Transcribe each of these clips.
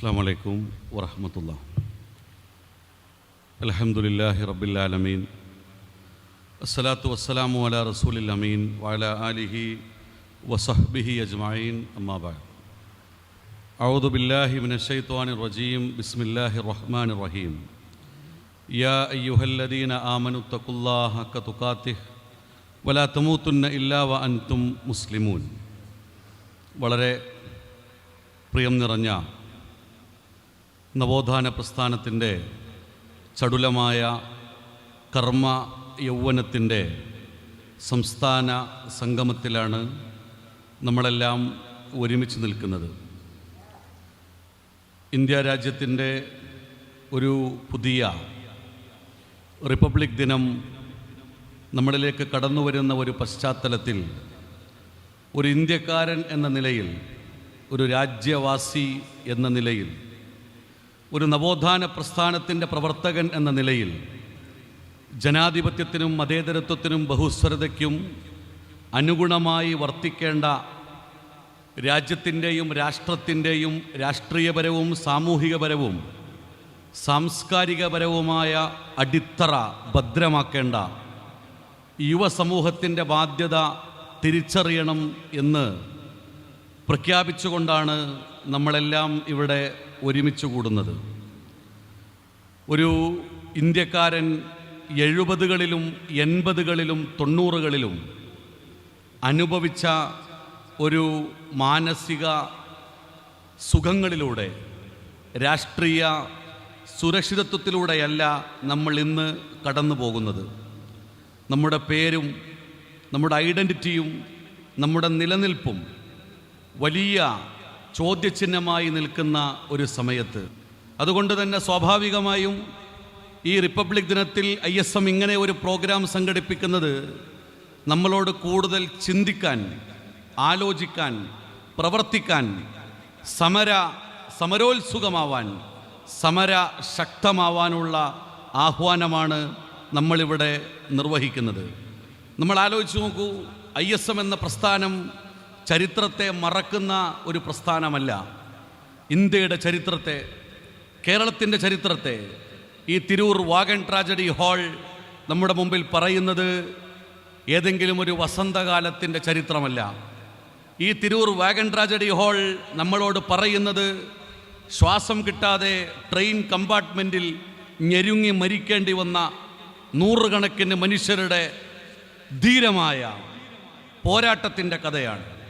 السلام عليكم ورحمة الله الحمد لله رب العالمين الصلاة والسلام على رسول الأمين وعلى آله وصحبه أجمعين أما بعد أعوذ بالله من الشيطان الرجيم بسم الله الرحمن الرحيم يا أيها الذين آمنوا اتقوا الله حق تقاته ولا تموتن إلا وأنتم مسلمون വളരെ പ്രിയം നിറഞ്ഞ നവോത്ഥാന പ്രസ്ഥാനത്തിന്റെ ചടുലമായ കർമ്മ യൗവനത്തിന്റെ സംസ്ഥാന സംഗമത്തിലാണ് നമ്മളെല്ലാം ഒരുമിച്ച് നിൽക്കുന്നത്. ഇന്ത്യ രാജ്യത്തിന്റെ ഒരു പുതിയ റിപ്പബ്ലിക് ദിനം നമ്മളിലേക്ക് കടന്നു വരുന്ന ഒരു പശ്ചാത്തലത്തിൽ ഒരു ഇന്ത്യക്കാരൻ എന്ന നിലയിൽ ഒരു രാജ്യവാസി എന്ന നിലയിൽ ഒരു നവോത്ഥാന പ്രസ്ഥാനത്തിന്റെ പ്രവർത്തകൻ എന്ന നിലയിൽ ജനാധിപത്യത്തിനും മതേതരത്വത്തിനും ബഹുസ്വരതയ്ക്കും അനുഗുണമായി വർത്തിക്കേണ്ട രാജ്യത്തിന്റെയും രാഷ്ട്രത്തിന്റെയും രാഷ്ട്രീയപരവും സാമൂഹികപരവും സാംസ്കാരികപരവുമായ അടിത്തറ ഭദ്രമാക്കേണ്ട യുവസമൂഹത്തിന്റെ ബാധ്യത തിരിച്ചറിയണം എന്ന് പ്രഖ്യാപിച്ചുകൊണ്ടാണ് നമ്മളെല്ലാം ഇവിടെ ഒരുമിച്ച് കൂടുന്നത്. ഒരു ഇന്ത്യക്കാരൻ എഴുപതുകളിലും എൺപതുകളിലും തൊണ്ണൂറുകളിലും അനുഭവിച്ച ഒരു മാനസിക സുഖങ്ങളിലൂടെ രാഷ്ട്രീയ സുരക്ഷിതത്വത്തിലൂടെയല്ല നമ്മൾ ഇന്ന് കടന്നു പോകുന്നത്. നമ്മുടെ പേരും നമ്മുടെ ഐഡന്റിറ്റിയും നമ്മുടെ നിലനിൽപ്പും വലിയ ചോദ്യചിഹ്നമായി നിൽക്കുന്ന ഒരു സമയത്ത്. അതുകൊണ്ട് തന്നെ സ്വാഭാവികമായും ഈ റിപ്പബ്ലിക് ദിനത്തിൽ ഐ എസ് എം ഇങ്ങനെ ഒരു പ്രോഗ്രാം സംഘടിപ്പിക്കുന്നത് നമ്മളോട് കൂടുതൽ ചിന്തിക്കാൻ ആലോചിക്കാൻ പ്രവർത്തിക്കാൻ സമര സമരോത്സുകമാവാൻ സമര ശക്തമാവാനുള്ള ആഹ്വാനമാണ് നമ്മളിവിടെ നിർവഹിക്കുന്നത്. നമ്മൾ ആലോചിച്ച് നോക്കൂ ഐ എസ് എം എന്ന പ്രസ്ഥാനം ചരിത്രത്തെ മറക്കുന്ന ഒരു പ്രസ്ഥാനമല്ല. ഇന്ത്യയുടെ ചരിത്രത്തെ കേരളത്തിന്റെ ചരിത്രത്തെ ഈ തിരൂർ വാഗൺ ട്രാജഡി ഹാൾ നമ്മുടെ മുമ്പിൽ പറയുന്നത് ഏതെങ്കിലും ഒരു വസന്തകാലത്തിന്റെ ചരിത്രമല്ല. ഈ തിരൂർ വാഗൺ ട്രാജഡി ഹാൾ നമ്മളോട് പറയുന്നത് ശ്വാസം കിട്ടാതെ ട്രെയിൻ കമ്പാർട്ട്മെന്റിൽ ഞെരുങ്ങി മരിക്കേണ്ടി വന്ന നൂറുകണക്കിന് മനുഷ്യരുടെ ധീരമായ പോരാട്ടത്തിന്റെ കഥയാണ്.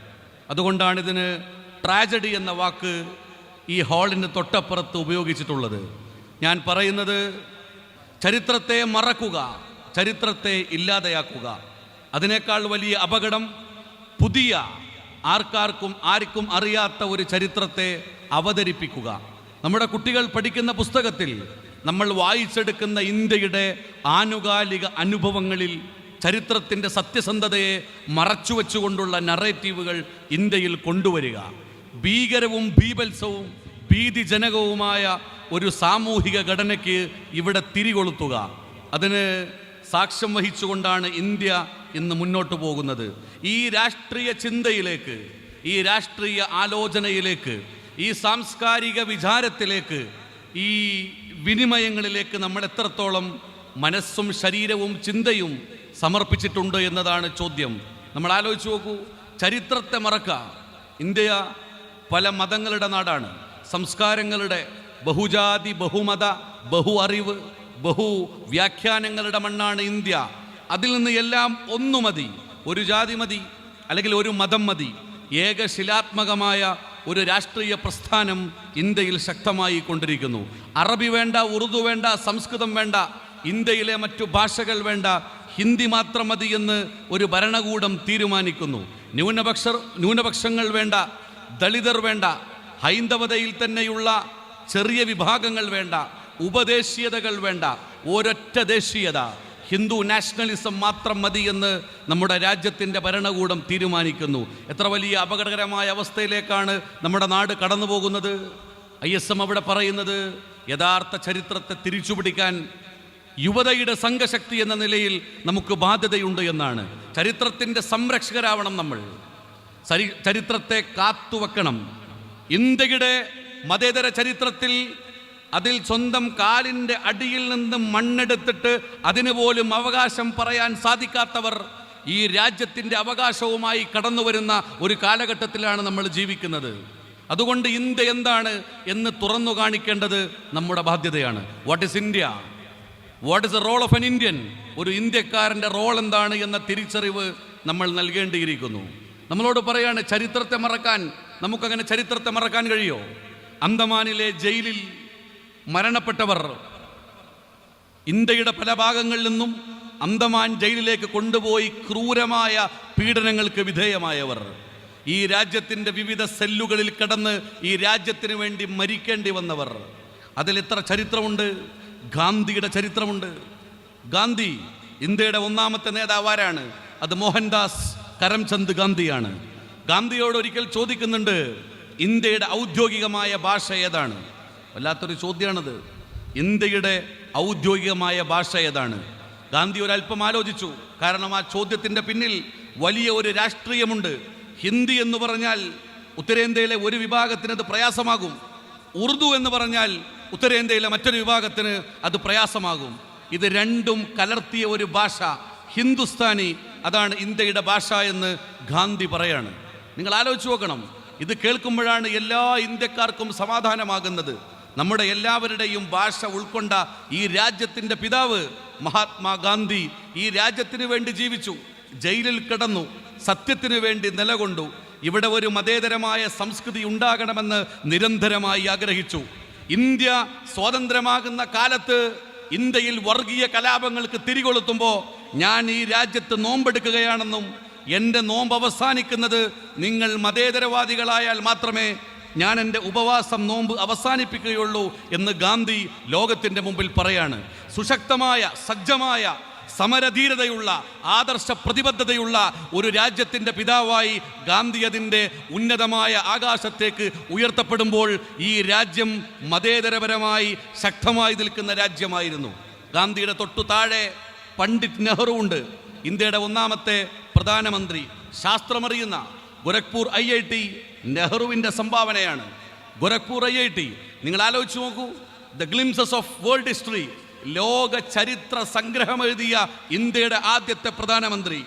അതുകൊണ്ടാണ് ഇതിന് ട്രാജഡി എന്ന വാക്ക് ഈ ഹാളിന് തൊട്ടപ്പുറത്ത് ഉപയോഗിച്ചിട്ടുള്ളത്. ഞാൻ പറയുന്നത് ചരിത്രത്തെ മറക്കുക ചരിത്രത്തെ ഇല്ലാതെയാക്കുക. അതിനേക്കാൾ വലിയ അപകടം പുതിയ ആർക്കാർക്കും ആർക്കും അറിയാത്ത ഒരു ചരിത്രത്തെ അവതരിപ്പിക്കുക. നമ്മുടെ കുട്ടികൾ പഠിക്കുന്ന പുസ്തകത്തിൽ നമ്മൾ വായിച്ചെടുക്കുന്ന ഇന്ത്യയുടെ ആനുകാലിക അനുഭവങ്ങളിൽ ചരിത്രത്തിന്റെ സത്യസന്ധതയെ മറച്ചുവെച്ചുകൊണ്ടുള്ള നറേറ്റീവുകൾ ഇന്ത്യയിൽ കൊണ്ടുവരിക. ഭീകരവും ഭീപത്സവും ഭീതിജനകവുമായ ഒരു സാമൂഹിക ഘടനയ്ക്ക് ഇവിടെ തിരികൊളുത്തുക. അതിന് സാക്ഷ്യം വഹിച്ചുകൊണ്ടാണ് ഇന്ത്യ ഇന്ന് മുന്നോട്ട് പോകുന്നത്. ഈ രാഷ്ട്രീയ ചിന്തയിലേക്ക് ഈ രാഷ്ട്രീയ ആലോചനയിലേക്ക് ഈ സാംസ്കാരിക വിചാരത്തിലേക്ക് ഈ വിനിമയങ്ങളിലേക്ക് നമ്മൾ എത്രത്തോളം മനസ്സും ശരീരവും ചിന്തയും സമർപ്പിച്ചിട്ടുണ്ട് എന്നതാണ് ചോദ്യം. നമ്മൾ ആലോചിച്ച് നോക്കൂ ചരിത്രത്തെ മറക്കുക. ഇന്ത്യ പല മതങ്ങളുടെ നാടാണ്. സംസ്കാരങ്ങളുടെ ബഹുജാതി ബഹുമത ബഹു അറിവ് ബഹു വ്യാഖ്യാനങ്ങളുടെ മണ്ണാണ് ഇന്ത്യ. അതിൽ നിന്ന് എല്ലാം ഒന്നു മതി. ഒരു ജാതി മതി അല്ലെങ്കിൽ ഒരു മതം മതി. ഏകശിലാത്മകമായ ഒരു രാഷ്ട്രീയ പ്രസ്ഥാനം ഇന്ത്യയിൽ ശക്തമായി കൊണ്ടിരിക്കുന്നു. അറബി വേണ്ട ഉറുദു വേണ്ട സംസ്കൃതം വേണ്ട ഇന്ത്യയിലെ മറ്റു ഭാഷകൾ വേണ്ട ഹിന്ദി മാത്രം മതി എന്ന് ഒരു ഭരണകൂടം തീരുമാനിക്കുന്നു. ന്യൂനപക്ഷ ന്യൂനപക്ഷങ്ങൾ വേണ്ട ദളിതർ വേണ്ട ഹൈന്ദവതയിൽ തന്നെയുള്ള ചെറിയ വിഭാഗങ്ങൾ വേണ്ട ഉപദേശീയതകൾ വേണ്ട ഒരൊറ്റ ദേശീയത. ഹിന്ദു നാഷണലിസം മാത്രം മതി എന്ന് നമ്മുടെ രാജ്യത്തിന്റെ ഭരണകൂടം തീരുമാനിക്കുന്നു. എത്ര വലിയ അപകടകരമായ അവസ്ഥയിലേക്കാണ് നമ്മുടെ നാട് കടന്നു പോകുന്നത് ഐ എസ് എം അവിടെ പറയുന്നത് യഥാർത്ഥ ചരിത്രത്തെ തിരിച്ചുപിടിക്കാൻ യുവതയുടെ സംഘശക്തി എന്ന നിലയിൽ നമുക്ക് ബാധ്യതയുണ്ട് എന്നാണ്. ചരിത്രത്തിന്റെ സംരക്ഷകരാവണം നമ്മൾ. ചരി- ചരിത്രത്തെ കാത്തുവെക്കണം. ഇന്ത്യയുടെ മതേതര ചരിത്രത്തിൽ അതിൽ സ്വന്തം കാലിന്റെ അടിയിൽ നിന്ന് മണ്ണെടുത്തിട്ട് അതിന് പോലും അവകാശം പറയാൻ സാധിക്കാത്തവർ ഈ രാജ്യത്തിന്റെ അവകാശവുമായി കടന്നു വരുന്ന ഒരു കാലഘട്ടത്തിലാണ് നമ്മൾ ജീവിക്കുന്നത്. അതുകൊണ്ട് ഇന്ത്യ എന്താണ് എന്ന് തുറന്നു കാണിക്കേണ്ടത് നമ്മുടെ ബാധ്യതയാണ്. What is India what is the role of an Indian ഒരു ഇന്ത്യക്കാരന്റെ റോൾ എന്താണ് എന്ന തിരിച്ചറിവ് നമ്മൾ നൽകേണ്ടിയിരിക്കുന്നു. നമ്മളോട് പറയാണ് ചരിത്രത്തെ മറക്കാൻ. നമുക്കങ്ങനെ ചരിത്രത്തെ മറക്കാൻ കഴിയോ? അന്തമാനിലെ ജയിലിൽ മരണപ്പെട്ടവർ ഇന്ത്യയുടെ പല ഭാഗങ്ങളിൽ നിന്നും അന്തമാൻ ജയിലിലേക്ക് കൊണ്ടുപോയി ക്രൂരമായ പീഡനങ്ങൾക്ക് വിധേയമായവർ. ഈ രാജ്യത്തിന്റെ വിവിധ സെല്ലുകളിൽ കടന്ന് ഈ രാജ്യത്തിന് വേണ്ടി മരിക്കേണ്ടി വന്നവർ. അതിൽ എത്ര ചരിത്രമുണ്ട്? ഗാന്ധിയുടെ ചരിത്രമുണ്ട്. ഗാന്ധി ഇന്ത്യയുടെ ഒന്നാമത്തെ നേതാവ് ആരാണ്? അത് മോഹൻദാസ് കരംചന്ദ് ഗാന്ധിയാണ്. ഗാന്ധിയോട് ഒരിക്കൽ ചോദിക്കുന്നുണ്ട് ഇന്ത്യയുടെ ഔദ്യോഗികമായ ഭാഷ ഏതാണ്? വല്ലാത്തൊരു ചോദ്യമാണത്. ഇന്ത്യയുടെ ഔദ്യോഗികമായ ഭാഷ ഏതാണ്? ഗാന്ധി ഒരല്പം ആലോചിച്ചു. കാരണം ആ ചോദ്യത്തിന്റെ പിന്നിൽ വലിയ ഒരു രാഷ്ട്രീയമുണ്ട്. ഹിന്ദി എന്ന് പറഞ്ഞാൽ ഉത്തരേന്ത്യയിലെ ഒരു വിഭാഗത്തിനത് പ്രയാസമാകും. ഉറുദു എന്ന് പറഞ്ഞാൽ ഉത്തരേന്ത്യയിലെ മറ്റൊരു വിഭാഗത്തിന് അത് പ്രയാസമാകും. ഇത് രണ്ടും കലർത്തിയ ഒരു ഭാഷ ഹിന്ദുസ്ഥാനി അതാണ് ഇന്ത്യയുടെ ഭാഷ എന്ന് ഗാന്ധി പറയാണ്. നിങ്ങൾ ആലോചിച്ച് നോക്കണം. ഇത് കേൾക്കുമ്പോഴാണ് എല്ലാ ഇന്ത്യക്കാർക്കും സമാധാനമാകുന്നത്. നമ്മുടെ എല്ലാവരുടെയും ഭാഷ ഉൾക്കൊണ്ട ഈ രാജ്യത്തിന്റെ പിതാവ് മഹാത്മാഗാന്ധി ഈ രാജ്യത്തിന് വേണ്ടി ജീവിച്ചു ജയിലിൽ കിടന്നു സത്യത്തിന് വേണ്ടി നിലകൊണ്ടു. ഇവിടെ ഒരു മതേതരമായ സംസ്കൃതി ഉണ്ടാകണമെന്ന് നിരന്തരമായി ആഗ്രഹിച്ചു. ഇന്ത്യ സ്വാതന്ത്ര്യമാകുന്ന കാലത്ത് ഇന്ത്യയിൽ വർഗീയ കലാപങ്ങൾക്ക് തിരികൊളുത്തുമ്പോൾ ഞാൻ ഈ രാജ്യത്ത് നോമ്പെടുക്കുകയാണെന്നും എന്റെ നോമ്പ് അവസാനിക്കുന്നത് നിങ്ങൾ മതേതരവാദികളായാൽ മാത്രമേ ഞാൻ എന്റെ ഉപവാസം നോമ്പ് അവസാനിപ്പിക്കുകയുള്ളൂ എന്ന് ഗാന്ധി ലോകത്തിന്റെ മുമ്പിൽ പറയാണ്. സുശക്തമായ സജ്ജമായ സമരധീരതയുള്ള ആദർശ പ്രതിബദ്ധതയുള്ള ഒരു രാജ്യത്തിന്റെ പിതാവായി ഗാന്ധി അതിന്റെ ഉന്നതമായ ആകാശത്തേക്ക് ഉയർത്തപ്പെടുമ്പോൾ ഈ രാജ്യം മതേതരപരമായി ശക്തമായി നിൽക്കുന്ന രാജ്യമായിരുന്നു. ഗാന്ധിയുടെ തൊട്ടു താഴെ പണ്ഡിറ്റ് നെഹ്റു ഉണ്ട്. ഇന്ത്യയുടെ ഒന്നാമത്തെ പ്രധാനമന്ത്രി. ശാസ്ത്രമറിയുന്ന ഗോരഖ്പൂർ ഐ ഐ ടി നെഹ്റുവിന്റെ സംഭാവനയാണ്. ഗോരഖ്പൂർ ഐ ഐ ടി നിങ്ങൾ ആലോചിച്ച് നോക്കൂ. The glimpses of world history ലോക ചരിത്ര സംഗ്രഹം എഴുതിയ ഇന്ത്യയുടെ ആദ്യത്തെ പ്രധാനമന്ത്രി.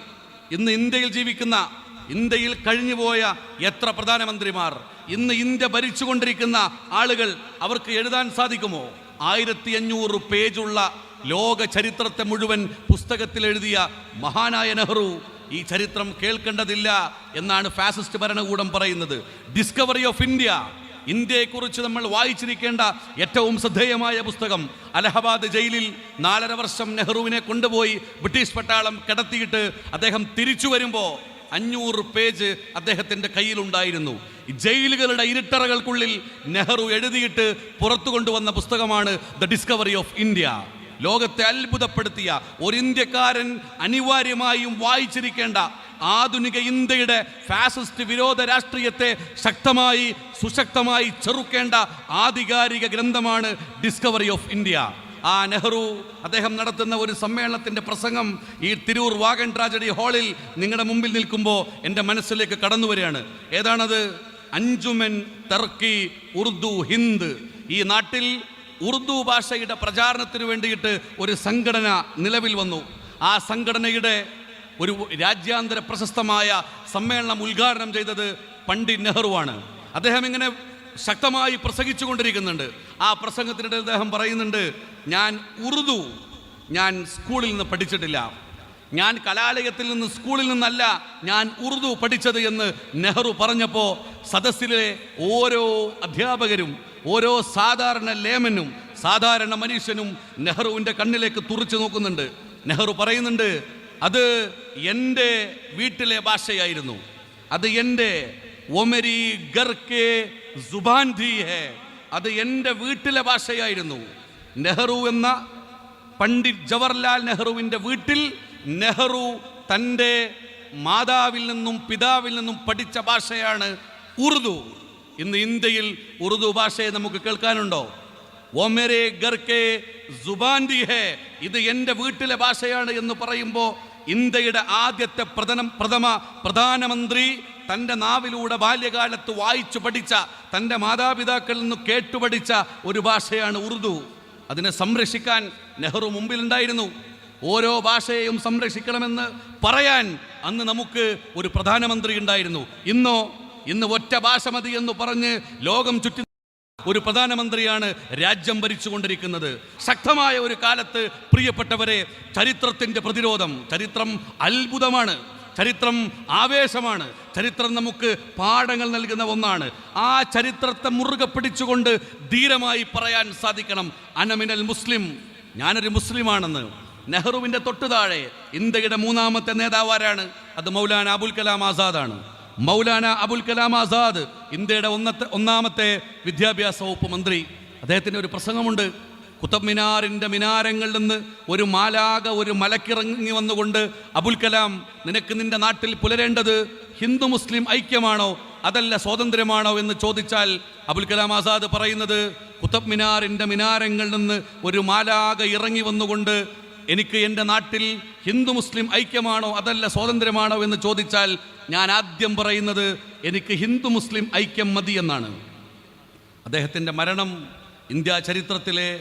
ഇന്ന് ഇന്ത്യയിൽ ജീവിക്കുന്ന ഇന്ത്യയിൽ കഴിഞ്ഞുപോയ എത്ര പ്രധാനമന്ത്രിമാർ ഇന്ന് ഇന്ത്യ ഭരിച്ചുകൊണ്ടിരിക്കുന്ന ആളുകൾ അവർക്ക് എഴുതാൻ സാധിക്കുമോ? ആയിരത്തി അഞ്ഞൂറ് പേജുള്ള ലോക ചരിത്രത്തെ മുഴുവൻ പുസ്തകത്തിൽ എഴുതിയ മഹാനായ നെഹ്റു ഈ ചരിത്രം കേൾക്കേണ്ടതില്ല എന്നാണ് ഫാസിസ്റ്റ് ഭരണകൂടം പറയുന്നത്. ഡിസ്കവറി ഓഫ് ഇന്ത്യ ഇന്ത്യയെക്കുറിച്ച് നമ്മൾ വായിച്ചിരിക്കേണ്ട ഏറ്റവും ശ്രദ്ധേയമായ പുസ്തകം അലഹബാദ് ജയിലിൽ നാലര വർഷം നെഹ്റുവിനെ കൊണ്ടുപോയി ബ്രിട്ടീഷ് പട്ടാളം കിടത്തിയിട്ട് അദ്ദേഹം തിരിച്ചു വരുമ്പോൾ അഞ്ഞൂറ് പേജ് അദ്ദേഹത്തിന്റെ കയ്യിലുണ്ടായിരുന്നു. ജയിലുകളുടെ ഇരുട്ടറകൾക്കുള്ളിൽ നെഹ്റു എഴുതിയിട്ട് പുറത്തു കൊണ്ടുവന്ന പുസ്തകമാണ് ദ ഡിസ്കവറി ഓഫ് ഇന്ത്യ. ലോകത്തെ അത്ഭുതപ്പെടുത്തിയ ഒരു ഇന്ത്യക്കാരൻ അനിവാര്യമായും വായിച്ചിരിക്കേണ്ട ആധുനിക ഇന്ത്യയുടെ ഫാസിസ്റ്റ് വിരോധ രാഷ്ട്രീയത്തെ ശക്തമായി സുശക്തമായി ചെറുക്കേണ്ട ആധികാരിക ഗ്രന്ഥമാണ് ഡിസ്കവറി ഓഫ് ഇന്ത്യ ആ നെഹ്റു അദ്ദേഹം നടത്തുന്ന ഒരു സമ്മേളനത്തിന്റെ പ്രസംഗം ഈ തിരൂർ വാഗൻ ട്രാജഡി ഹാളിൽ നിങ്ങളുടെ മുമ്പിൽ നിൽക്കുമ്പോൾ എന്റെ മനസ്സിലേക്ക് കടന്നു വരികയാണ്. ഏതാണത്? അഞ്ചുമൻ തർക്കി ഉർദു ഹിന്ദ്. ഈ നാട്ടിൽ ഉറുദു ഭാഷയുടെ പ്രചാരണത്തിന് വേണ്ടിയിട്ട് ഒരു സംഘടന നിലവിൽ വന്നു. ആ സംഘടനയുടെ ഒരു രാജ്യാന്തര പ്രശസ്തമായ സമ്മേളനം ഉദ്ഘാടനം ചെയ്തത് പണ്ഡിറ്റ് നെഹ്റുവാണ്. അദ്ദേഹം ഇങ്ങനെ ശക്തമായി പ്രസംഗിച്ചു കൊണ്ടിരിക്കുന്നുണ്ട്. ആ പ്രസംഗത്തിനിടെ അദ്ദേഹം പറയുന്നുണ്ട് ഞാൻ ഉറുദു ഞാൻ സ്കൂളിൽ നിന്ന് പഠിച്ചിട്ടില്ല. ഞാൻ കലാലയത്തിൽ നിന്ന് സ്കൂളിൽ നിന്നല്ല ഞാൻ ഉറുദു പഠിച്ചത് എന്ന് നെഹ്റു പറഞ്ഞപ്പോൾ സദസ്സിലെ ഓരോ അധ്യാപകരും ഓരോ സാധാരണ ലേമനും സാധാരണ മനുഷ്യനും നെഹ്റുവിന്റെ കണ്ണിലേക്ക് തുറച്ചു നോക്കുന്നുണ്ട്. നെഹ്റു പറയുന്നുണ്ട് അത് എന്റെ വീട്ടിലെ ഭാഷയായിരുന്നു. അത് എന്റെ ഒമരി ഗർക്കെ സുബാൻ ധി ഹേ. അത് എന്റെ വീട്ടിലെ ഭാഷയായിരുന്നു. നെഹ്റു എന്ന പണ്ഡിറ്റ് ജവഹർലാൽ നെഹ്റുവിന്റെ വീട്ടിൽ നെഹ്റു തന്റെ മാതാവിൽ നിന്നും പിതാവിൽ നിന്നും പഠിച്ച ഭാഷയാണ് ഉറുദു. ഇന്ന് ഇന്ത്യയിൽ ഉറുദു ഭാഷയെ നമുക്ക് കേൾക്കാനുണ്ടോ? ഇത് എന്റെ വീട്ടിലെ ഭാഷയാണ് എന്ന് പറയുമ്പോൾ ഇന്ത്യയുടെ ആദ്യത്തെ പ്രധാന പ്രഥമ പ്രധാനമന്ത്രി തന്റെ നാവിലൂടെ ബാല്യകാലത്ത് വായിച്ചു പഠിച്ച തന്റെ മാതാപിതാക്കളിൽ നിന്ന് കേട്ടുപഠിച്ച ഒരു ഭാഷയാണ് ഉറുദു. അതിനെ സംരക്ഷിക്കാൻ നെഹ്റു മുമ്പിലുണ്ടായിരുന്നു. ഓരോ ഭാഷയെയും സംരക്ഷിക്കണമെന്ന് പറയാൻ അന്ന് നമുക്ക് ഒരു പ്രധാനമന്ത്രി ഉണ്ടായിരുന്നു. ഇന്നോ ഇന്ന് ഒറ്റ ഭാഷ മതി എന്ന് പറഞ്ഞ് ലോകം ചുറ്റി ഒരു പ്രധാനമന്ത്രിയാണ് രാജ്യം ഭരിച്ചുകൊണ്ടിരിക്കുന്നത്. ശക്തമായ ഒരു കാലത്ത് പ്രിയപ്പെട്ടവരെ ചരിത്രത്തിന്റെ പ്രതിരോധം ചരിത്രം അത്ഭുതമാണ്. ചരിത്രം ആവേശമാണ്. ചരിത്രം നമുക്ക് പാഠങ്ങൾ നൽകുന്ന ഒന്നാണ്. ആ ചരിത്രത്തെ മുറുകെ പിടിച്ചുകൊണ്ട് ധീരമായി പറയാൻ സാധിക്കണം. അനമിനൽ മുസ്ലിം ഞാനൊരു മുസ്ലിമാണെന്ന്. നെഹ്റുവിന്റെ തൊട്ടു താഴെ ഇന്ത്യയുടെ മൂന്നാമത്തെ നേതാവ് ആരാണ്? അത് മൗലാന അബുൽ കലാം ആസാദാണ്. മൗലാന അബുൽ കലാം ആസാദ് ഇന്ത്യയുടെ ഒന്നത്തെ ഒന്നാമത്തെ വിദ്യാഭ്യാസ വകുപ്പ് മന്ത്രി. അദ്ദേഹത്തിന്റെ ഒരു പ്രസംഗമുണ്ട്. കുത്തബ് മിനാറിന്റെ മിനാരങ്ങളിൽ നിന്ന് ഒരു മാലാക ഒരു മലക്കിറങ്ങി വന്നുകൊണ്ട് അബുൽ കലാം നിനക്ക് നിന്റെ നാട്ടിൽ പുലരേണ്ടത് ഹിന്ദു മുസ്ലിം ഐക്യമാണോ? അതല്ല സ്വാതന്ത്ര്യമാണോ? എന്ന് ചോദിച്ചാൽ അബുൽ കലാം ആസാദ് പറയുന്നത് കുത്തബ് മിനാറിന്റെ മിനാരങ്ങളിൽ നിന്ന് ഒരു മാലാക ഇറങ്ങി വന്നുകൊണ്ട് എനിക്ക് എന്റെ നാട്ടിൽ ഹിന്ദു മുസ്ലിം ഐക്യമാണോ അതല്ല സ്വാതന്ത്ര്യമാണോ എന്ന് ചോദിച്ചാൽ ഞാൻ ആദ്യം പറയുന്നത് എനിക്ക് ഹിന്ദു മുസ്ലിം ഐക്യം മതി എന്നാണ്. അദ്ദേഹത്തിന്റെ മരണം ഇന്ത്യ ചരിത്രത്തിലെ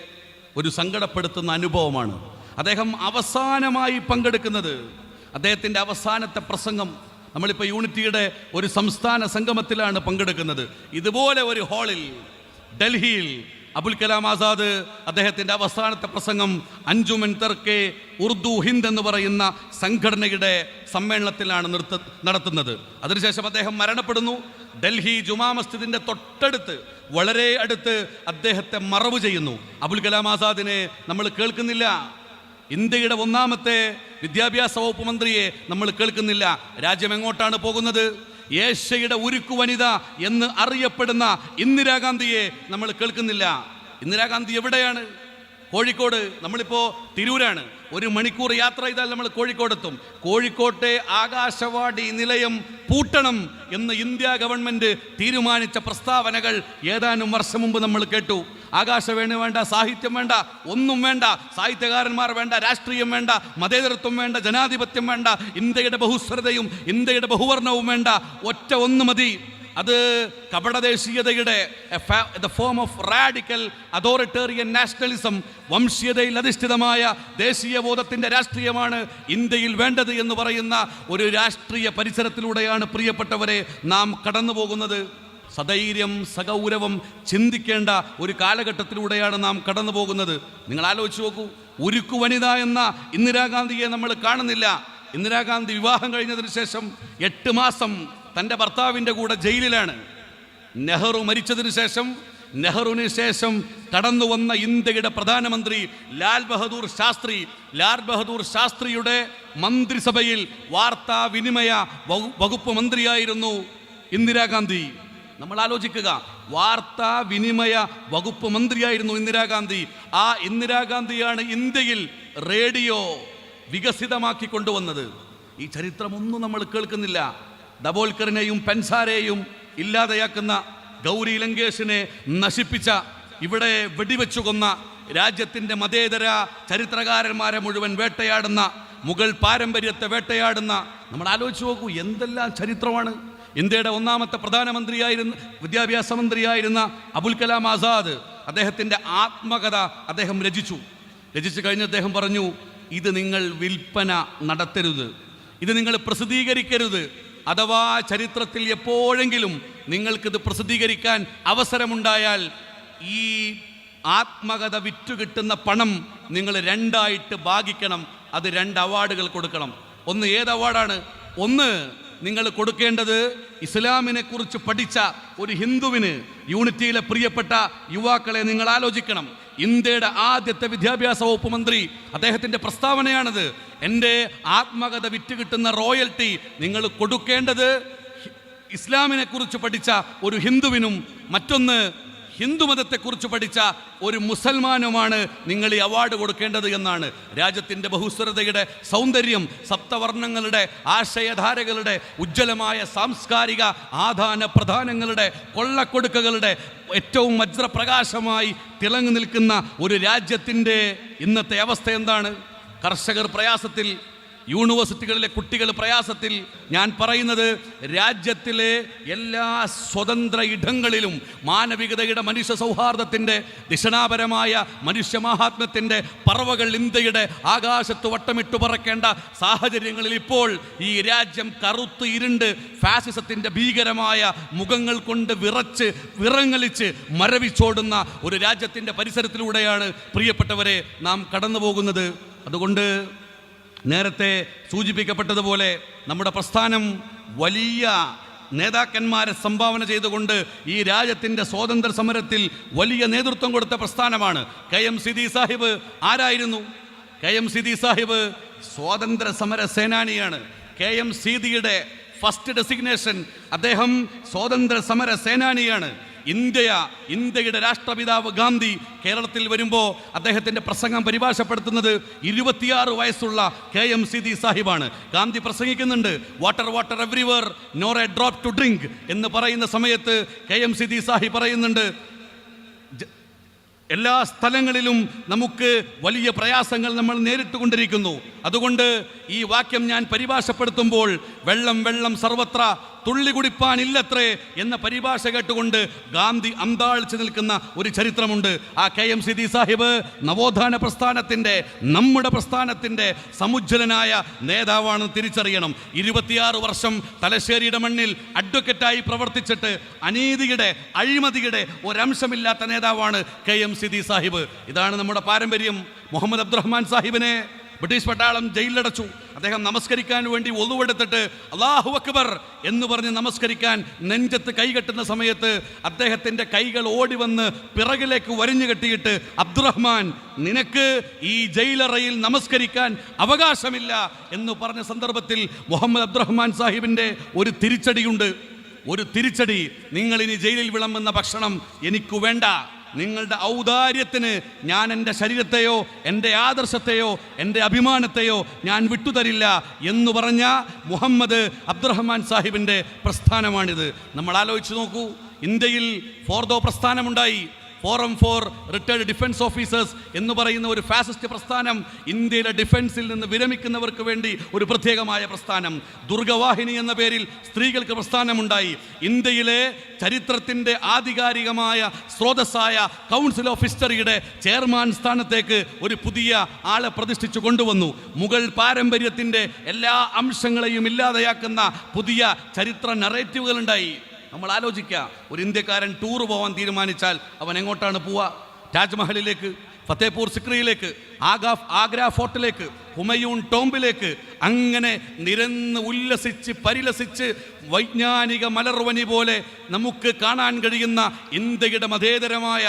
ഒരു സങ്കടപ്പെടുത്തുന്ന അനുഭവമാണ്. അദ്ദേഹം അവസാനമായി പങ്കെടുക്കുന്നത് അദ്ദേഹത്തിന്റെ അവസാനത്തെ പ്രസംഗം നമ്മളിപ്പോൾ യൂണിറ്റിയുടെ ഒരു സംസ്ഥാന സംഗമത്തിലാണ് പങ്കെടുക്കുന്നത്. ഇതുപോലെ ഒരു ഹാളിൽ ഡൽഹിയിൽ അബുൽ കലാം ആസാദ് അദ്ദേഹത്തിന്റെ അവസാനത്തെ പ്രസംഗം അഞ്ചുമൻ തെർക്കെ ഉർദു ഹിന്ദ് എന്ന് പറയുന്ന സംഘടനയുടെ സമ്മേളനത്തിലാണ് നിർത്ത നടത്തുന്നത്. അതിനുശേഷം അദ്ദേഹം മരണപ്പെടുന്നു. ഡൽഹി ജുമാ മസ്ജിദിന്റെ തൊട്ടടുത്ത് വളരെ അടുത്ത് അദ്ദേഹത്തെ മറവ് ചെയ്യുന്നു. അബുൽ കലാം ആസാദിനെ നമ്മൾ കേൾക്കുന്നില്ല. ഇന്ത്യയുടെ ഒന്നാമത്തെ വിദ്യാഭ്യാസ വകുപ്പ് മന്ത്രിയെ നമ്മൾ കേൾക്കുന്നില്ല. രാജ്യം എങ്ങോട്ടാണ് പോകുന്നത്? ഏഷ്യയുടെ ഉരുക്കു വനിത എന്ന് അറിയപ്പെടുന്ന ഇന്ദിരാഗാന്ധിയെ നമ്മൾ കേൾക്കുന്നില്ല. ഇന്ദിരാഗാന്ധി എവിടെയാണ്? കോഴിക്കോട്. നമ്മളിപ്പോൾ തിരൂരാണ്. ഒരു മണിക്കൂർ യാത്ര ചെയ്താൽ നമ്മൾ കോഴിക്കോടെത്തും. കോഴിക്കോട്ടെ ആകാശവാണി നിലയം പൂട്ടണം എന്ന് ഇന്ത്യ ഗവൺമെന്റ് തീരുമാനിച്ച പ്രസ്താവനകൾ ഏതാനും വർഷം മുമ്പ് നമ്മൾ കേട്ടു. ആകാശവേണി വേണ്ട സാഹിത്യം വേണ്ട ഒന്നും വേണ്ട സാഹിത്യകാരന്മാർ വേണ്ട രാഷ്ട്രീയം വേണ്ട മതേതരത്വം വേണ്ട ജനാധിപത്യം വേണ്ട ഇന്ത്യയുടെ ബഹുസ്വരതയും ഇന്ത്യയുടെ ബഹുവർണവും വേണ്ട ഒറ്റ ഒന്ന് മതി. അത് കപടദേശീയതയുടെ form of radical authoritarian nationalism വംശീയതയിൽ അധിഷ്ഠിതമായ ദേശീയബോധത്തിന്റെ രാഷ്ട്രീയമാണ് ഇന്ത്യയിൽ വേണ്ടത് എന്ന് പറയുന്ന ഒരു രാഷ്ട്രീയ പരിസരത്തിലൂടെയാണ് പ്രിയപ്പെട്ടവരെ നാം കടന്നു പോകുന്നത് സധൈര്യം സഗൗരവം ചിന്തിക്കേണ്ട ഒരു കാലഘട്ടത്തിലൂടെയാണ് നാം കടന്നു പോകുന്നത് നിങ്ങൾ ആലോചിച്ച് നോക്കൂ. ഉരുക്കു വനിത എന്ന ഇന്ദിരാഗാന്ധിയെ നമ്മൾ കാണുന്നില്ല. ഇന്ദിരാഗാന്ധി വിവാഹം കഴിഞ്ഞതിന് ശേഷം എട്ട് മാസം തന്റെ ഭർത്താവിന്റെ കൂടെ ജയിലിലാണ്. നെഹ്റു മരിച്ചതിന് ശേഷം നെഹ്റുവിന് ശേഷം കടന്നു വന്ന ഇന്ത്യയുടെ പ്രധാനമന്ത്രി ലാൽ ബഹദൂർ ശാസ്ത്രി ലാൽ ബഹദൂർ ശാസ്ത്രിയുടെ മന്ത്രിസഭയിൽ വാർത്താ വിനിമയ വകുപ്പ് മന്ത്രിയായിരുന്നു ഇന്ദിരാഗാന്ധി. നമ്മൾ ആലോചിക്കുക. വാർത്താ വിനിമയ വകുപ്പ് മന്ത്രിയായിരുന്നു ഇന്ദിരാഗാന്ധി. ആ ഇന്ദിരാഗാന്ധിയാണ് ഇന്ത്യയിൽ റേഡിയോ വികസിതമാക്കി കൊണ്ടുവന്നത്. ഈ ചരിത്രമൊന്നും നമ്മൾ കേൾക്കുന്നില്ല. ദബോൽക്കറിനെയും പെൻസാരെയും ഇല്ലാതെയാക്കുന്ന ഗൗരി ലങ്കേഷിനെ നശിപ്പിച്ച ഇവിടെ വെടിവെച്ചു കൊന്ന രാജ്യത്തിന്റെ മതേതര ചരിത്രകാരന്മാരെ മുഴുവൻ വേട്ടയാടുന്ന മുഗൾ പാരമ്പര്യത്തെ വേട്ടയാടുന്ന നമ്മൾ ആലോചിച്ച് നോക്കൂ എന്തെല്ലാം ചരിത്രമാണ്. ഇന്ത്യയുടെ ഒന്നാമത്തെ പ്രധാനമന്ത്രിയായിരുന്ന വിദ്യാഭ്യാസ മന്ത്രിയായിരുന്ന അബുൽ കലാം ആസാദ് അദ്ദേഹത്തിന്റെ ആത്മകഥ അദ്ദേഹം രചിച്ചു. രചിച്ചു കഴിഞ്ഞ് അദ്ദേഹം പറഞ്ഞു ഇത് നിങ്ങൾ വിൽപ്പന നടത്തരുത്. ഇത് നിങ്ങൾ പ്രസിദ്ധീകരിക്കരുത്. അഥവാ ചരിത്രത്തിൽ എപ്പോഴെങ്കിലും നിങ്ങൾക്കിത് പ്രസിദ്ധീകരിക്കാൻ അവസരമുണ്ടായാൽ ഈ ആത്മകഥ വിറ്റുകിട്ടുന്ന പണം നിങ്ങൾ രണ്ടായിട്ട് ഭാഗിക്കണം. അത് രണ്ട് അവാർഡുകൾ കൊടുക്കണം. ഒന്ന് ഏത് അവാർഡാണ്? ഒന്ന് നിങ്ങൾ കൊടുക്കേണ്ടത് ഇസ്ലാമിനെ കുറിച്ച് പഠിച്ച ഒരു ഹിന്ദുവിന് യൂണിറ്റിയിലെ പ്രിയപ്പെട്ട യുവാക്കളെ നിങ്ങൾ ആലോചിക്കണം. ഇന്ത്യയുടെ ആദ്യത്തെ വിദ്യാഭ്യാസ വകുപ്പ് മന്ത്രി അദ്ദേഹത്തിന്റെ പ്രസ്താവനയാണത്. എന്റെ ആത്മകഥ വിറ്റ് കിട്ടുന്ന റോയൽറ്റി നിങ്ങൾ കൊടുക്കേണ്ടത് ഇസ്ലാമിനെ കുറിച്ച് പഠിച്ച ഒരു ഹിന്ദുവിനും മറ്റൊന്ന് ഹിന്ദുമതത്തെക്കുറിച്ച് പഠിച്ച ഒരു മുസൽമാനുമാണ് നിങ്ങൾ ഈ അവാർഡ് കൊടുക്കേണ്ടത് എന്നാണ്. രാജ്യത്തിന്റെ ബഹുസ്വരതയുടെ സൗന്ദര്യം സപ്തവർണങ്ങളുടെ ആശയധാരകളുടെ ഉജ്ജ്വലമായ സാംസ്കാരിക ആദാന പ്രധാനങ്ങളുടെ കൊള്ളക്കൊടുക്കകളുടെ ഏറ്റവും വജ്രപ്രകാശമായി തിളങ്ങി നിൽക്കുന്ന ഒരു രാജ്യത്തിന്റെ ഇന്നത്തെ അവസ്ഥ എന്താണ്? കർഷകർ പ്രയാസത്തിൽ യൂണിവേഴ്സിറ്റികളിലെ കുട്ടികൾ പ്രയാസത്തിൽ ഞാൻ പറയുന്നത് രാജ്യത്തിലെ എല്ലാ സ്വതന്ത്ര ഇടങ്ങളിലും മാനവികതയുടെ മനുഷ്യ സൗഹാർദ്ദത്തിന്റെ ദിഷണാപരമായ മനുഷ്യമഹാത്മ്യത്തിന്റെ പറവകൾ ഇന്ത്യയുടെ ആകാശത്ത് വട്ടമിട്ടു പറക്കേണ്ട സാഹചര്യങ്ങളിൽ ഇപ്പോൾ ഈ രാജ്യം കറുത്ത് ഇരുണ്ട് ഫാസിസത്തിന്റെ ഭീകരമായ മുഖങ്ങൾ കൊണ്ട് വിറച്ച് വിറങ്ങലിച്ച് മരവിച്ചോടുന്ന ഒരു രാജ്യത്തിന്റെ പരിസരത്തിലൂടെയാണ് പ്രിയപ്പെട്ടവരെ നാം കടന്നു പോകുന്നത് അതുകൊണ്ട് നേരത്തെ സൂചിപ്പിക്കപ്പെട്ടതുപോലെ നമ്മുടെ പ്രസ്ഥാനം വലിയ നേതാക്കന്മാരെ സംഭാവന ചെയ്തുകൊണ്ട് ഈ രാജ്യത്തിന്റെ സ്വാതന്ത്ര്യ സമരത്തിൽ വലിയ നേതൃത്വം കൊടുത്ത പ്രസ്ഥാനമാണ്. കെ എം സിദി സാഹിബ് ആരായിരുന്നു? കെ എം സിദി സാഹിബ് സ്വാതന്ത്ര്യ സമര സേനാനിയാണ്. കെ എം സീതിയുടെ ഫസ്റ്റ് ഡെസിഗ്നേഷൻ അദ്ദേഹം സ്വാതന്ത്ര്യ സമര സേനാനിയാണ്. ഇന്ത്യ ഇന്ത്യയുടെ രാഷ്ട്രപിതാവ് ഗാന്ധി കേരളത്തിൽ വരുമ്പോൾ അദ്ദേഹത്തിന്റെ പ്രസംഗം പരിഭാഷപ്പെടുത്തുന്നത് ഇരുപത്തിയാറ് വയസ്സുള്ള കെ എം സിദി സാഹിബാണ്. Gandhi പ്രസംഗിക്കുന്നുണ്ട് water water everywhere nor a drop to drink എന്ന് പറയുന്ന സമയത്ത് കെ എം സിദി സാഹിബ് പറയുന്നുണ്ട് എല്ലാ സ്ഥലങ്ങളിലും നമുക്ക് വലിയ പ്രയാസങ്ങൾ നമ്മൾ നേരിട്ട് കൊണ്ടിരിക്കുന്നു. അതുകൊണ്ട് ഈ വാക്യം ഞാൻ പരിഭാഷപ്പെടുത്തുമ്പോൾ വെള്ളം വെള്ളം സർവത്ര തുള്ളി കുടിപ്പാനില്ലത്രേ എന്ന പരിഭാഷ കേട്ടുകൊണ്ട് ഗാന്ധി അന്താളിച്ച് നിൽക്കുന്ന ഒരു ചരിത്രമുണ്ട്. ആ കെ എം സിദി സാഹിബ് നവോത്ഥാന പ്രസ്ഥാനത്തിന്റെ നമ്മുടെ പ്രസ്ഥാനത്തിന്റെ സമുജ്വലനായ നേതാവാണെന്ന് തിരിച്ചറിയണം. ഇരുപത്തിയാറ് വർഷം തലശ്ശേരിയുടെ മണ്ണിൽ അഡ്വക്കറ്റായി പ്രവർത്തിച്ചിട്ട് അനീതിയുടെ അഴിമതിയുടെ ഒരംശമില്ലാത്ത നേതാവാണ് കെ എം സിദി സാഹിബ്. ഇതാണ് നമ്മുടെ പാരമ്പര്യം. മുഹമ്മദ് അബ്ദുറഹ്മാൻ സാഹിബിനെ ബ്രിട്ടീഷ് പട്ടാളം ജയിലിലടച്ചു. അദ്ദേഹം നമസ്കരിക്കാൻ വേണ്ടി ഒന്നുവെടുത്തിട്ട് അള്ളാഹു അക്ബർ എന്ന് പറഞ്ഞ് നമസ്കരിക്കാൻ നെഞ്ചത്ത് കൈകെട്ടുന്ന സമയത്ത് അദ്ദേഹത്തിന്റെ കൈകൾ ഓടി വന്ന് പിറകിലേക്ക് വരിഞ്ഞു കെട്ടിയിട്ട് അബ്ദുറഹ്മാൻ നിനക്ക് ഈ ജയിലറയിൽ നമസ്കരിക്കാൻ അവകാശമില്ല എന്ന് പറഞ്ഞ സന്ദർഭത്തിൽ മുഹമ്മദ് അബ്ദുറഹ്മാൻ സാഹിബിന്റെ ഒരു തിരിച്ചടിയുണ്ട്. ഒരു തിരിച്ചടി നിങ്ങളിനി ജയിലിൽ വിളമ്പുന്ന ഭക്ഷണം എനിക്കു വേണ്ട. നിങ്ങളുടെ ഔദാര്യത്തിന് ഞാൻ എന്റെ ശരീരത്തെയോ എന്റെ ആദർശത്തെയോ എന്റെ അഭിമാനത്തെയോ ഞാൻ വിട്ടുതരില്ല എന്ന് പറഞ്ഞ മുഹമ്മദ് അബ്ദുറഹ്മാൻ സാഹിബിന്റെ പ്രസ്ഥാനമാണിത്. നമ്മൾ ആലോചിച്ച് നോക്കൂ ഇന്ത്യയിൽ ഫോർദോ പ്രസ്ഥാനമുണ്ടായി. Forum for retired defence officers എന്ന് പറയുന്ന ഒരു ഫാസിസ്റ്റ് പ്രസ്ഥാനം ഇന്ത്യയിലെ ഡിഫൻസിൽ നിന്ന് വിരമിക്കുന്നവർക്ക് വേണ്ടി ഒരു പ്രത്യേകമായ പ്രസ്ഥാനം. ദുർഗവാഹിനി എന്ന പേരിൽ സ്ത്രീകൾക്ക് പ്രസ്ഥാനമുണ്ടായി. ഇന്ത്യയിലെ ചരിത്രത്തിന്റെ ആധികാരികമായ സ്രോതസ്സായ കൗൺസിൽ ഓഫ് ഹിസ്റ്ററിയുടെ ചെയർമാൻ സ്ഥാനത്തേക്ക് ഒരു പുതിയ ആളെ പ്രതിഷ്ഠിച്ചു കൊണ്ടുവന്നു. മുഗൾ പാരമ്പര്യത്തിന്റെ എല്ലാ അംശങ്ങളെയും ഇല്ലാതെയാക്കുന്ന പുതിയ ചരിത്ര നറേറ്റീവുകൾ ഉണ്ടായി നമ്മൾ ആലോചിക്കുക ഒരു ഇന്ത്യക്കാരൻ ടൂർ പോകാൻ തീരുമാനിച്ചാൽ അവൻ എങ്ങോട്ടാണ് പോവുക താജ്മഹലിലേക്ക് ഫത്തേപൂർ സിക്രിയിലേക്ക് ആഗാ ആഗ്ര ഫോർട്ടിലേക്ക് ഹുമയൂൺ ടോംബിലേക്ക് അങ്ങനെ നിരന്ന് ഉല്ലസിച്ച് പരിലസിച്ച് വൈജ്ഞാനിക മലർവനി പോലെ നമുക്ക് കാണാൻ കഴിയുന്ന ഇന്ത്യയുടെ മതേതരമായ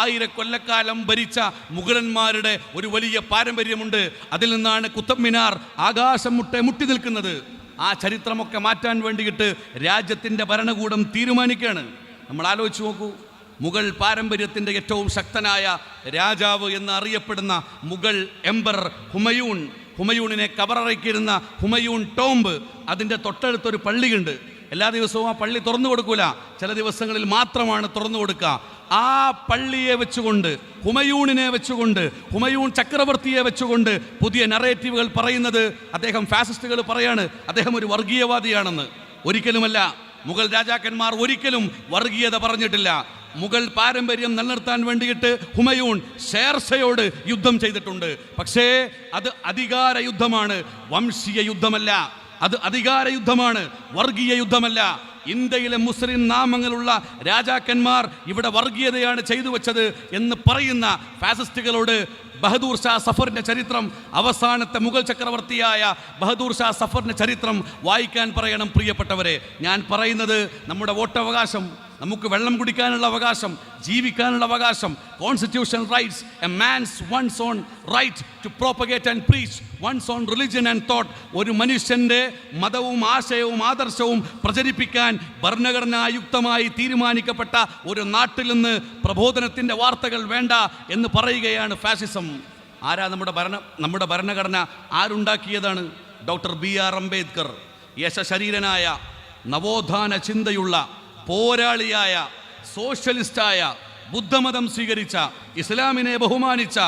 ആയിരക്കൊല്ലക്കാലം ഭരിച്ച മുഗളന്മാരുടെ ഒരു വലിയ പാരമ്പര്യമുണ്ട്. അതിൽ നിന്നാണ് കുത്തബ് മിനാർ ആകാശം മുട്ടെ മുട്ടി നിൽക്കുന്നത്. ആ ചരിത്രമൊക്കെ മാറ്റാൻ വേണ്ടിയിട്ട് രാജ്യത്തിന്റെ ഭരണകൂടം തീരുമാനിക്കുകയാണ്. നമ്മൾ ആലോചിച്ച് നോക്കൂ മുഗൾ പാരമ്പര്യത്തിന്റെ ഏറ്റവും ശക്തനായ രാജാവ് എന്ന് അറിയപ്പെടുന്ന മുഗൾ എംബർ ഹുമയൂൺ. ഹുമയൂണിനെ കബററയ്ക്കിരുന്ന ഹുമയൂൺ ടോംബ് അതിന്റെ തൊട്ടടുത്തൊരു പള്ളിയുണ്ട്. എല്ലാ ദിവസവും ആ പള്ളി തുറന്നു കൊടുക്കൂല. ചില ദിവസങ്ങളിൽ മാത്രമാണ് തുറന്നു കൊടുക്കുക. ആ പള്ളിയെ വെച്ചുകൊണ്ട് ഹുമയൂണിനെ വെച്ചുകൊണ്ട് ഹുമയൂൺ ചക്രവർത്തിയെ വെച്ചുകൊണ്ട് പുതിയ നറേറ്റീവുകൾ പറയുന്നത് അദ്ദേഹം ഫാസിസ്റ്റുകൾ പറയാണ്. അദ്ദേഹം ഒരു വർഗീയവാദിയാണെന്ന്. ഒരിക്കലുമല്ല. മുഗൾ രാജാക്കന്മാർ ഒരിക്കലും വർഗീയത പറഞ്ഞിട്ടില്ല. മുഗൾ പാരമ്പര്യം നിലനിർത്താൻ വേണ്ടിയിട്ട് ഹുമയൂൺ ഷേർഷയോട് യുദ്ധം ചെയ്തിട്ടുണ്ട്. പക്ഷേ അത് അധികാര യുദ്ധമാണ് വംശീയ യുദ്ധമല്ല. അത് അധികാര യുദ്ധമാണ് വർഗീയ യുദ്ധമല്ല. ഇന്ത്യയിലെ മുസ്ലിം നാമങ്ങളുള്ള രാജാക്കന്മാർ ഇവിടെ വർഗീയതയാണ് ചെയ്തു വെച്ചത് എന്ന് പറയുന്ന ഫാസിസ്റ്റുകളോട് ബഹദൂർ ഷാ സഫറിന്റെ ചരിത്രം അവസാനത്തെ മുഗൾ ചക്രവർത്തിയായ ബഹദൂർ ഷാ സഫറിന്റെ ചരിത്രം വായിക്കാൻ പറയണം പ്രിയപ്പെട്ടവരെ. ഞാൻ പറയുന്നത് നമ്മുടെ വോട്ടവകാശം നമുക്ക് വെള്ളം കുടിക്കാനുള്ള അവകാശം ജീവിക്കാനുള്ള അവകാശം constitution rights a man's one's own right to propagate and preach one's own religion and thought ഒരു മനുഷ്യന്റെ മതവും ആശയവും ആദർശവും പ്രചരിപ്പിക്കാൻ ഭരണഘടനായുക്തമായി തീരുമാനിക്കപ്പെട്ട ഒരു നാട്ടിൽ നിന്ന് പ്രബോധനത്തിന്റെ വാർത്തകൾ വേണ്ട എന്ന് പറയുകയാണ് ഫാസിസം ആരാ നമ്മുടെ ഭരണ നമ്മുടെ ഭരണഘടന? ആരുണ്ടാക്കിയതാണ്? Doctor B R Ambedkar. യശശരീരനായ നവോത്ഥാന ചിന്തയുള്ള പോരാളിയായ സോഷ്യലിസ്റ്റായ ബുദ്ധമതം സ്വീകരിച്ച ഇസ്ലാമിനെ ബഹുമാനിച്ച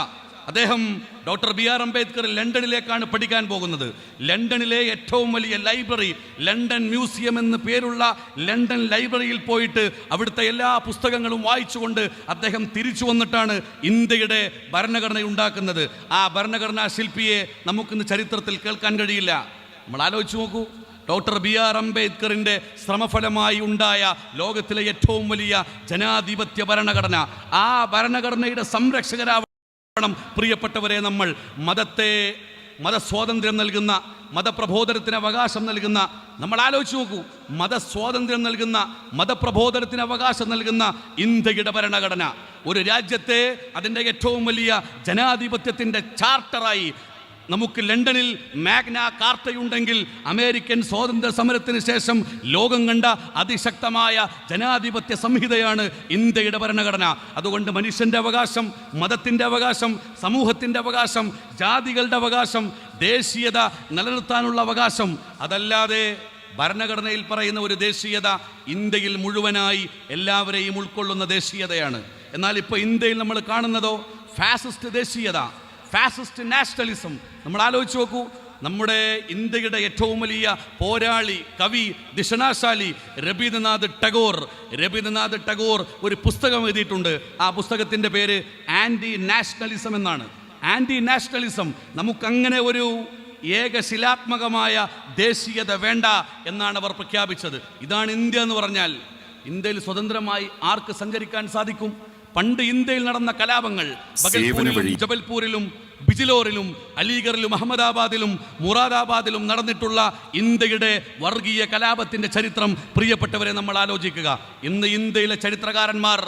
അദ്ദേഹം ഡോക്ടർ ബി ആർ അംബേദ്കർ ലണ്ടനിലേക്കാണ് പഠിക്കാൻ പോകുന്നത്. ലണ്ടനിലെ ഏറ്റവും വലിയ ലൈബ്രറി ലണ്ടൻ മ്യൂസിയം എന്ന് പേരുള്ള ലണ്ടൻ ലൈബ്രറിയിൽ പോയിട്ട് അവിടുത്തെ എല്ലാ പുസ്തകങ്ങളും വായിച്ചുകൊണ്ട് അദ്ദേഹം തിരിച്ചു വന്നിട്ടാണ് ഇന്ത്യയുടെ ഭരണഘടന ഉണ്ടാക്കുന്നത്. ആ ഭരണഘടനാ ശില്പിയെ നമുക്കിന്ന് ചരിത്രത്തിൽ കേൾക്കാൻ കഴിയില്ല. നമ്മൾ ആലോചിച്ച് നോക്കൂ. ഡോക്ടർ ബി ആർ അംബേദ്കറിന്റെ ശ്രമഫലമായി ഉണ്ടായ ലോകത്തിലെ ഏറ്റവും വലിയ ജനാധിപത്യ ഭരണഘടന. ആ ഭരണഘടനയുടെ സംരക്ഷകരാവണം പ്രിയപ്പെട്ടവരെ നമ്മൾ മതത്തെ മതസ്വാതന്ത്ര്യം നൽകുന്ന മതപ്രബോധനത്തിന് അവകാശം നൽകുന്ന നമ്മൾ ആലോചിച്ച് നോക്കൂ മതസ്വാതന്ത്ര്യം നൽകുന്ന മതപ്രബോധനത്തിന് അവകാശം നൽകുന്ന ഇന്ത്യയുടെ ഭരണഘടന. ഒരു രാജ്യത്തെ അതിന്റെ ഏറ്റവും വലിയ ജനാധിപത്യത്തിന്റെ ചാർട്ടറായി നമുക്ക് ലണ്ടനിൽ മാഗ്ന കാർട്ടയുണ്ടെങ്കിൽ അമേരിക്കൻ സ്വാതന്ത്ര്യ സമരത്തിന് ശേഷം ലോകം കണ്ട അതിശക്തമായ ജനാധിപത്യ സംഹിതയാണ് ഇന്ത്യയുടെ ഭരണഘടന. അതുകൊണ്ട് മനുഷ്യന്റെ അവകാശം മതത്തിന്റെ അവകാശം സമൂഹത്തിന്റെ അവകാശം ജാതികളുടെ അവകാശം ദേശീയത നിലനിർത്താനുള്ള അവകാശം അതല്ലാതെ ഭരണഘടനയിൽ പറയുന്ന ഒരു ദേശീയത ഇന്ത്യയിൽ മുഴുവനായി എല്ലാവരെയും ഉൾക്കൊള്ളുന്ന ദേശീയതയാണ്. എന്നാൽ ഇപ്പോൾ ഇന്ത്യയിൽ നമ്മൾ കാണുന്നതോ ഫാസിസ്റ്റ് ദേശീയത ഫാസിസ്റ്റ് നാഷണലിസം നമ്മൾ ആലോചിച്ച് നോക്കൂ നമ്മുടെ ഇന്ത്യയുടെ ഏറ്റവും വലിയ പോരാളി കവി ദിഷണാശാലി രവീന്ദ്രനാഥ് ടാഗോർ. രവീന്ദ്രനാഥ് ടാഗോർ ഒരു പുസ്തകം എഴുതിയിട്ടുണ്ട്. ആ പുസ്തകത്തിന്റെ പേര് ആന്റി നാഷണലിസം എന്നാണ്. ആന്റി നാഷണലിസം നമുക്കങ്ങനെ ഒരു ഏകശിലാത്മകമായ ദേശീയത വേണ്ട എന്നാണ് അവർ പ്രഖ്യാപിച്ചത്. ഇതാണ് ഇന്ത്യ എന്ന് പറഞ്ഞാൽ ഇന്ത്യയിൽ സ്വതന്ത്രമായി ആർക്ക് സഞ്ചരിക്കാൻ സാധിക്കും? പണ്ട് ഇന്ത്യയിൽ നടന്ന കലാപങ്ങൾ ജബൽപൂരിലും ബിജിലോറിലും അലീഗറിലും അഹമ്മദാബാദിലും മുറാദാബാദിലും നടന്നിട്ടുള്ള ഇന്ത്യയുടെ വർഗീയ കലാപത്തിന്റെ ചരിത്രം പ്രിയപ്പെട്ടവരെ നമ്മൾ ആലോചിക്കുക. ഇന്ന് ഇന്ത്യയിലെ ചരിത്രകാരന്മാർ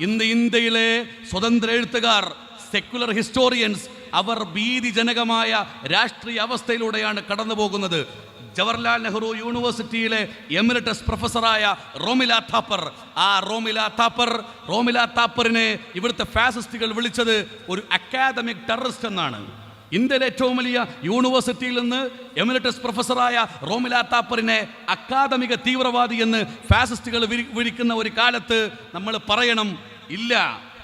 ഇന്ന് ഇന്ത്യയിലെ സ്വതന്ത്ര എഴുത്തുകാർ സെക്യുലർ ഹിസ്റ്റോറിയൻസ് അവർ ഭീതിജനകമായ രാഷ്ട്രീയ അവസ്ഥയിലൂടെയാണ് കടന്നു പോകുന്നത് ജവഹർലാൽ നെഹ്റു യൂണിവേഴ്സിറ്റിയിലെ എമിരറ്റസ് പ്രൊഫസറായ റോമില താപ്പർ. ആ റോമില താപ്പർ റോമില താപ്പറിനെ ഇവിടുത്തെ ഫാസിസ്റ്റുകൾ വിളിച്ചത് ഒരു അക്കാദമിക് ടെററിസ്റ്റ് എന്നാണ്. ഇന്ത്യയിലെ ഏറ്റവും വലിയ യൂണിവേഴ്സിറ്റിയിൽ നിന്ന് എമിരറ്റസ് പ്രൊഫസറായ റോമില താപ്പറിനെ അക്കാദമിക തീവ്രവാദി എന്ന് ഫാസിസ്റ്റുകൾ വിളിക്കുന്ന ഒരു കാലത്ത് നമ്മൾ പറയണം ഇല്ല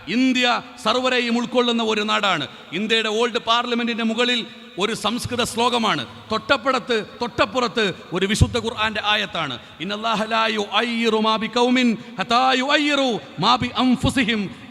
ഇന്ത്യ സർവരെയും ഉൾക്കൊള്ളുന്ന ഒരു നാടാണ്. ഇന്ത്യയുടെ ഓൾഡ് പാർലമെന്റിന്റെ മുകളിൽ ഒരു സംസ്കൃത ശ്ലോകമാണ്. തൊട്ടപ്പുറത്ത് തൊട്ടപ്പുറത്ത് ഒരു വിശുദ്ധ ഖുർആന്റെ ആയത്താണ്.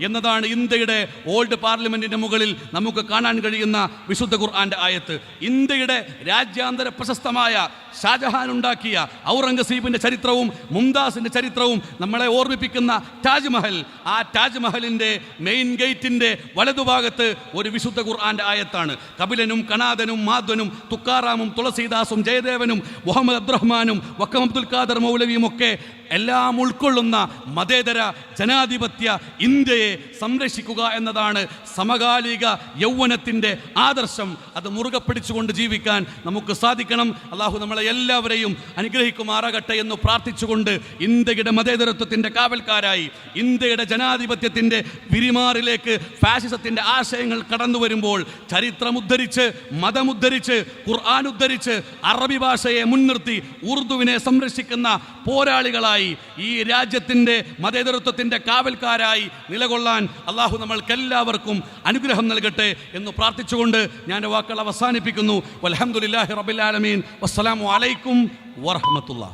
എന്നതാണ് ഇന്ത്യയുടെ ഓൾഡ് പാർലമെന്റിന്റെ മുകളിൽ നമുക്ക് കാണാൻ കഴിയുന്ന വിശുദ്ധ ഖുർആന്റെ ആയത്ത്. ഇന്ത്യയുടെ രാജ്യാന്തര പ്രശസ്തമായ ഷാജഹാൻ ഉണ്ടാക്കിയ ഔറംഗസീബിന്റെ ചരിത്രവും മുംതാസിന്റെ ചരിത്രവും നമ്മളെ ഓർമ്മിപ്പിക്കുന്ന താജ്മഹൽ. ആ താജ്മഹലിന്റെ മെയിൻ ഗേറ്റിന്റെ വലതുഭാഗത്ത് ഒരു വിശുദ്ധ ഖുർആന്റെ ആയത്താണ്. കപിലനും കണാദനും മാധവനും തുക്കാറാമും തുളസീദാസും ജയദേവനും മുഹമ്മദ് അബ്ദുറഹ്മാനും വക്കം അബ്ദുൽ ഖാദർ മൗലവിയും ഒക്കെ എല്ലാം ഉൾക്കൊള്ളുന്ന മതേതര ജനാധിപത്യ ഇന്ത്യയെ സംരക്ഷിക്കുക എന്നതാണ് സമകാലിക യൗവനത്തിന്റെ ആദർശം. അത് മുറുകെ പിടിച്ചുകൊണ്ട് ജീവിക്കാൻ നമുക്ക് സാധിക്കണം. അള്ളാഹു നമ്മളെ എല്ലാവരെയും അനുഗ്രഹിക്കുമാറാകട്ടെ എന്ന് പ്രാർത്ഥിച്ചുകൊണ്ട് ഇന്ത്യയുടെ മതേതരത്വത്തിന്റെ കാവൽക്കാരായി ഇന്ത്യയുടെ ജനാധിപത്യത്തിന്റെ പിരിമാറിലേക്ക് ഫാഷിസത്തിന്റെ ആശയങ്ങൾ കടന്നു വരുമ്പോൾ ചരിത്രമുദ്ധരിച്ച് മതമുദ്ധരിച്ച് ഖുർആാനുദ്ധരിച്ച് അറബി ഭാഷയെ മുൻനിർത്തി ഉറുദുവിനെ സംരക്ഷിക്കുന്ന പോരാളികളായി ഈ രാജ്യത്തിന്റെ മതേതരത്വത്തിന്റെ കാവൽക്കാരായി നിലകൊള്ളാൻ അള്ളാഹു നമ്മൾക്കെല്ലാവർക്കും അനുഗ്രഹം നൽകട്ടെ എന്ന് പ്രാർത്ഥിച്ചുകൊണ്ട് ഞാൻ വാക്കുകൾ അവസാനിപ്പിക്കുന്നു. അലഹമുല്ലാഹി റബിലാലമീൻ വസ്സലാമു അലൈക്കും വറഹമത്തുള്ള